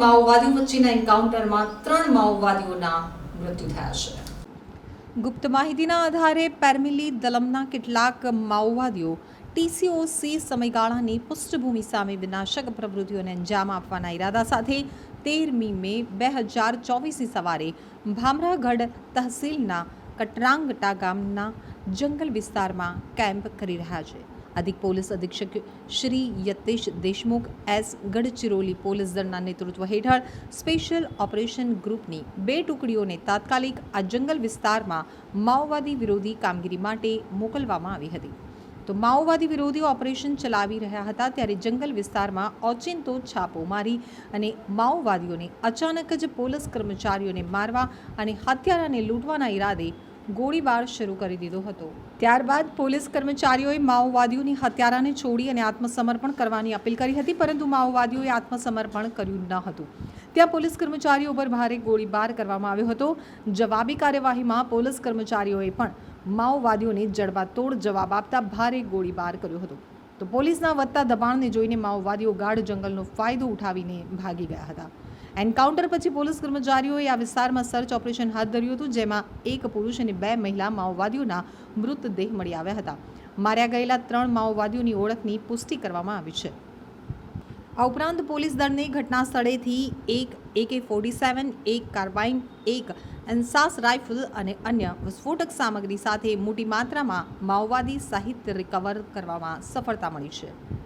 માઓવાદીઓ વચ્ચેના એન્કાઉન્ટરમાં ત્રણ માઓવાદીઓના મૃત્યુ થયા છે. ગુપ્ત માહિતીના આધારે પેરમિલી દલમના કેટલાક માઓવાદીઓ ટીસીઓસી સમયગાળાની પૃષ્ઠભૂમિ સામે વિનાશક પ્રવૃત્તિઓને અંજામ આપવાના ઈરાદા સાથે તેરમી મે બે હજાર ચોવીસની સવારે ભામરાગઢ તહસીલના કટરાંગટા ગામના જંગલ વિસ્તારમાં કેમ્પ કરી રહ્યા છે. અધિક પોલીસ અધિક્ષક શ્રી યતેશ દેશમુખ, એસ. ગઢચિરોલી પોલીસ દળના નેતૃત્વ હેઠળ સ્પેશિયલ ઓપરેશન ગ્રુપની બે ટુકડીઓને તાત્કાલિક આ જંગલ વિસ્તારમાં માઓવાદી વિરોધી કામગીરી માટે મોકલવામાં આવી હતી. તો માઓવાદી વિરોધી ઓપરેશન ચલાવી રહ્યા હતા ત્યારે જંગલ વિસ્તારમાં ઓચિંતો છાપો મારી અને માઓવાદીઓને અચાનક જ પોલીસ કર્મચારીઓને મારવા અને હત્યારાને લૂંટવાના ઈરાદે ગોળીબાર શરૂ કરી દીધો હતો. ત્યારબાદ પોલીસ કર્મચારીઓએ માઓવાદીઓની હત્યારાને છોડી અને આત્મસમર્પણ કરવાની અપીલ કરી હતી, પરંતુ માઓવાદીઓએ આત્મસમર્પણ કર્યું ન હતું. ત્યાં પોલીસ કર્મચારીઓ પર ભારે ગોળીબાર કરવામાં આવ્યો હતો. જવાબી કાર્યવાહીમાં પોલીસ કર્મચારીઓએ પણ માઓવાદીઓને જડબાતોડ જવાબ આપતા ભારે ગોળીબાર કર્યો હતો. તો પોલીસના વધતા દબાણને જોઈને માઓવાદીઓ ગાઢ જંગલનો ફાયદો ઉઠાવીને ભાગી ગયા હતા. એન્કાઉન્ટર પછી પોલીસ કર્મચારીઓએ આ વિસ્તારમાં સર્ચ ઓપરેશન હાથ ધર્યું હતું, જેમાં એક પુરુષ અને બે મહિલા માઓવાદીઓના મૃતદેહ મળી આવ્યા હતા. માર્યા ગયેલા ત્રણ માઓવાદીઓની ઓળખની પુષ્ટિ કરવામાં આવી છે. આ ઉપરાંત પોલીસ દળને ઘટના સ્થળેથી એક એકે ફોર્ટી સેવન એક કાર્બાઇન, એક એન્સાસ રાઇફલ અને અન્ય વિસ્ફોટક સામગ્રી સાથે મોટી માત્રામાં માઓવાદી સાહિત્ય રિકવર કરવામાં સફળતા મળી છે.